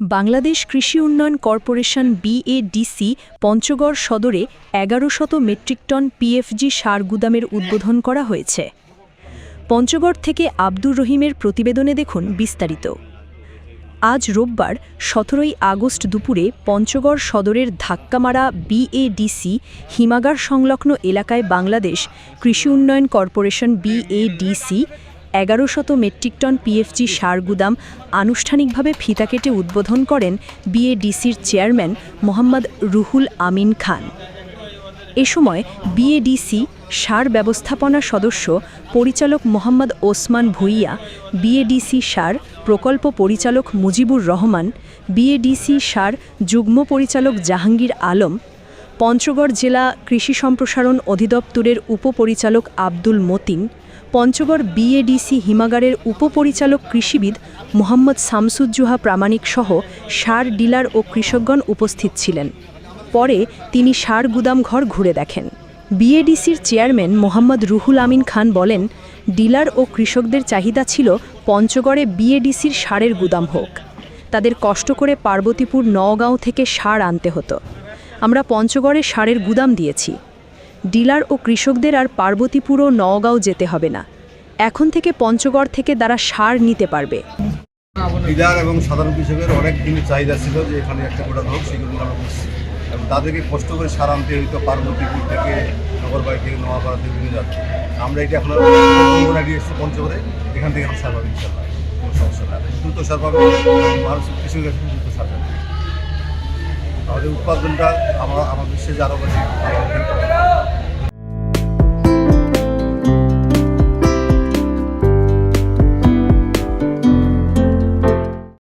বাংলাদেশ কৃষি উন্নয়ন corporation BADC Panchagarh সদরে এগারো শত মেট্রিক টন পিএফজি সার গুদামের উদ্বোধন করা হয়েছে। পঞ্চগড় থেকে আব্দুর রহিমের প্রতিবেদনে দেখুন বিস্তারিত। আজ রোববার, সতেরোই আগস্ট দুপুরে পঞ্চগড় সদরের ধাক্কামারা বিএডিসি হিমাগার সংলগ্ন এলাকায় বাংলাদেশ কৃষি উন্নয়ন কর্পোরেশন বিএডিসি এগারো শত মেট্রিক টন পিএফজি সার গুদাম আনুষ্ঠানিকভাবে ফিতা কেটে উদ্বোধন করেন বিএডিসির চেয়ারম্যান মোহাম্মদ রুহুল আমিন খান। এ সময় বিএডিসি সার ব্যবস্থাপনা সদস্য পরিচালক মোহাম্মদ ওসমান ভুইয়া বিএডিসি সার প্রকল্প পরিচালক মুজিবুর রহমান বিএডিসি সার যুগ্ম পরিচালক জাহাঙ্গীর আলম, পঞ্চগড় জেলা কৃষি সম্প্রসারণ অধিদপ্তরের উপপরিচালক আব্দুল মতিন পঞ্চগড় বিএডিসি হিমাগারের উপপরিচালক কৃষিবিদ মোহাম্মদ শামসুজ্জুহা প্রামাণিক সহ সার ডিলার ও কৃষকগণ উপস্থিত ছিলেন। পরে তিনি সার গুদামঘর ঘুরে দেখেন। বিএডিসির চেয়ারম্যান মোহাম্মদ রুহুল আমিন খান বলেন, ডিলার ও কৃষকদের চাহিদা ছিল পঞ্চগড়ে বিএডিসির সারের গুদাম হোক। তাদের কষ্ট করে পার্বতীপুর নওগাঁও থেকে সার আনতে হতো। আমরা পঞ্চগড়ে সারের গুদাম দিয়েছি। ডিলার ও কৃষকদের আর পার্বতীপুর ও নওগাঁও যেতে হবে না। এখন থেকে পঞ্চগড় থেকে তারা সার নিতে পারবে। ডিলার এবং সাধারণ কৃষকের অনেক চাহিদা ছিল যে এখানে একটা গোডাউন হোক সেগুলো আমরা তাদেরকে কষ্ট করে সার আনতে হইতো পার্বতীপুর থেকে, নগরবাড়ি থেকে, নোয়াপাড়া থেকে, বিভিন্ন যাচ্ছে আমরা এটা এখন এসেছি পঞ্চগড়ে এখান থেকে এখন সার পাবে ইনশাল্লাহ কোনো সমস্যা না দ্রুত সার মানুষ কৃষকের দ্রুত সার পাবে। আমাদের উৎপাদনটা আমরা, আমার বিশ্বে যে আরও বেশি।